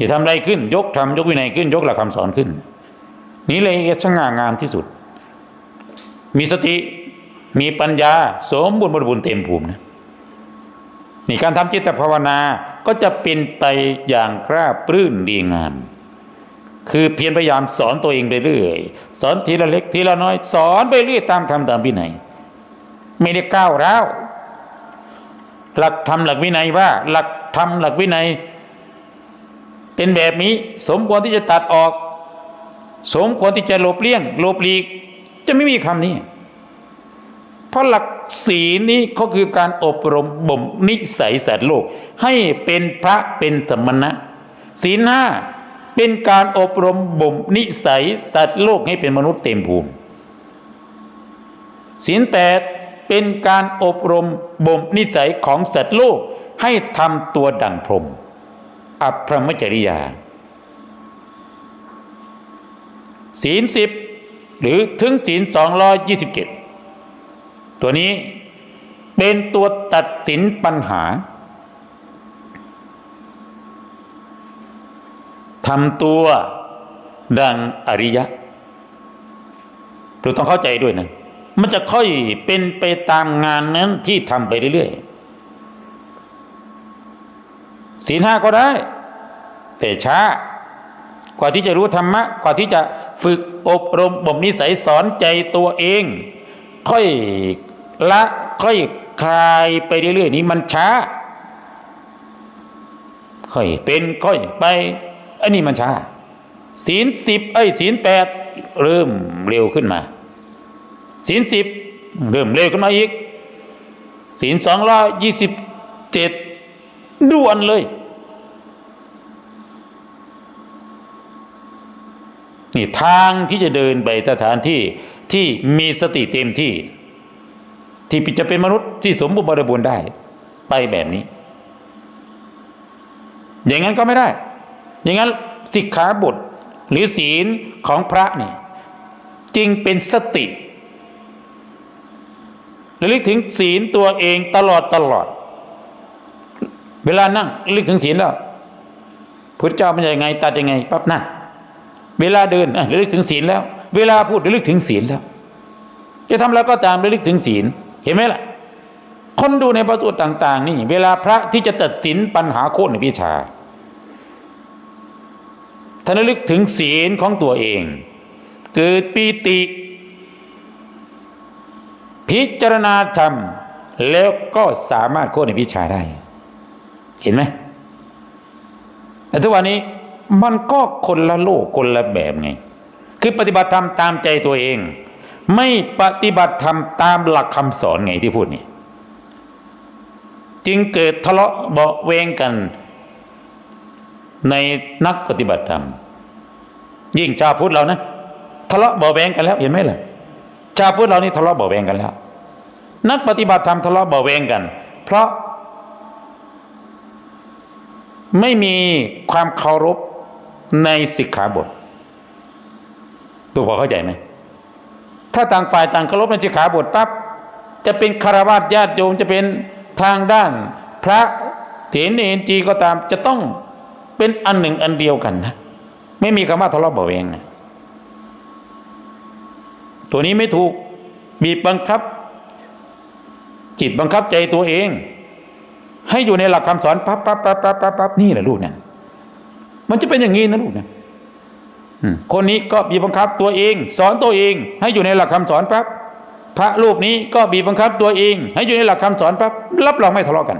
จะทำอะไรขึ้น ยกทำยกวินัยขึ้น ยกหลักคำสอนขึ้น นี่เลยสง่างามที่สุด มีสติมีปัญญาสมบูรณ์บริบูรณ์เต็มภูมินะนี่การทำจิตภาวนาก็จะเป็นไปอย่างกล้าปลื้นดีงาม คือเพียรพยายามสอนตัวเองไปเรื่อยสอนทีละเล็กทีละน้อย สอนไปเรื่อยตามธรรมตามวินัยไม่ได้ก้าวร้าวหลักธรรมหลักวินัยว่า หลักธรรมหลักวินัย เป็นแบบนี้สมควรที่จะตัดออก สมควรที่จะหลบเลี่ยงหลบหลีก จะไม่มีคำนี้ เพราะหลักศีลนี้ก็คือการอบรมบ่มนิสัยสัตว์โลก ให้เป็นพระเป็นสมณะ ศีลห้าเป็นการอบรมบ่มนิสัยสัตว์โลกให้เป็นมนุษย์เต็มภูมิศีลแปดเป็นการอบรมบ่มนิสัยของสัตว์โลกให้ทำตัวดังพรหม อัพพรมจริยา ศีลสิบหรือถึงศีลสองร้อยยี่สิบเจ็ดตัวนี้เป็นตัวตัดสินปัญหาทำตัวดังอริยะเราต้องเข้าใจด้วยนะ มันจะค่อยเป็นไปตามงานนั้นที่ทำไปเรื่อยๆศีลห้าก็ได้ แต่ช้ากว่าที่จะรู้ธรรมะ กว่าที่จะฝึกอบรมบ่มนิสัยสอนใจตัวเอง ค่อยละค่อยคลายไปเรื่อยๆนี้มันช้า ค่อยเป็นค่อยไปอันนี้มันช้าศีลสิบไอ้ศีลแปดเริ่มเร็วขึ้นมาศีลสิบเริ่มเร็วขึ้นมาอีกศีลสองร้อยยี่สิบเจ็ดด่วนเลย นี่ทางที่จะเดินไปสถานที่ที่มีสติเต็มที่ ที่จะเป็นมนุษย์ที่สมบูรณ์บริบูรณ์ได้ ไปแบบนี้ อย่างนั้นก็ไม่ได้ อย่างนั้นสิกขาบทหรือศีลของพระนี่จึงเป็นสติระลึกถึงศีลตัวเองตลอดตลอด เวลานั่งระลึกถึงศีลแล้วพุทธเจ้าเป็นยังไงตัดยังไงปั๊บนั่น เวลาเดินอะระลึกถึงศีลแล้ว เวลาพูดระลึกถึงศีลแล้ว จะทำแล้วก็ตามระลึกถึงศีล เห็นไหมล่ะ คนดูในประสูตรต่าง ๆ นี่ เวลาพระที่จะตัดสินปัญหาโคตรในวิชาท่านระลึกถึงศีลของตัวเอง เกิดปีติ พิจารณาธรรม แล้วก็สามารถโค่นในวิชาได้ เห็นไหมแต่ทุกวันนี้ มันก็คนละโลกคนละแบบไง คือปฏิบัติธรรมตามใจตัวเอง ไม่ปฏิบัติธรรมตามหลักคำสอนไงที่พูดนี่จึงเกิดทะเลาะเบาเวงกันในนักปฏิบัติธรรม ยิ่งชาวพุทธเรานะทะเลาะเบาแวงกันแล้วเห็นไหมล่ะชาวพุทธเรานี่ทะเลาะเบาแวงกันแล้ว นักปฏิบัติธรรมทะเลาะเบาแวงกัน เพราะไม่มีความเคารพ ในสิกขาบทตัวพอเข้าใจไหมถ้าต่างฝ่ายต่างเคารพในสิกขาบทปั๊บจะเป็นคารวะญาติโยมจะเป็นทางด้าน พระเถรเนจีก็ตามจะต้องเป็นอันหนึ่งอันเดียวกันนะไม่มีคำว่าทะเลาะเบาะแวงนะตัวนี้ไม่ถูกบีบบังคับ จิตบังคับใจตัวเอง ให้อยู่ในหลักคำสอนปั๊บปั๊บปั๊บปั๊บปั๊บปั๊บนี่แหละลูกเนี่ย มันจะเป็นอย่างนี้นะลูกนะอืมคนนี้ก็บีบบังคับตัวเอง สอนตัวเอง ให้อยู่ในหลักคำสอนปั๊บพระรูปนี้ก็บีบบังคับตัวเอง ให้อยู่ในหลักคำสอนปั๊บรับรองไม่ทะเลาะกัน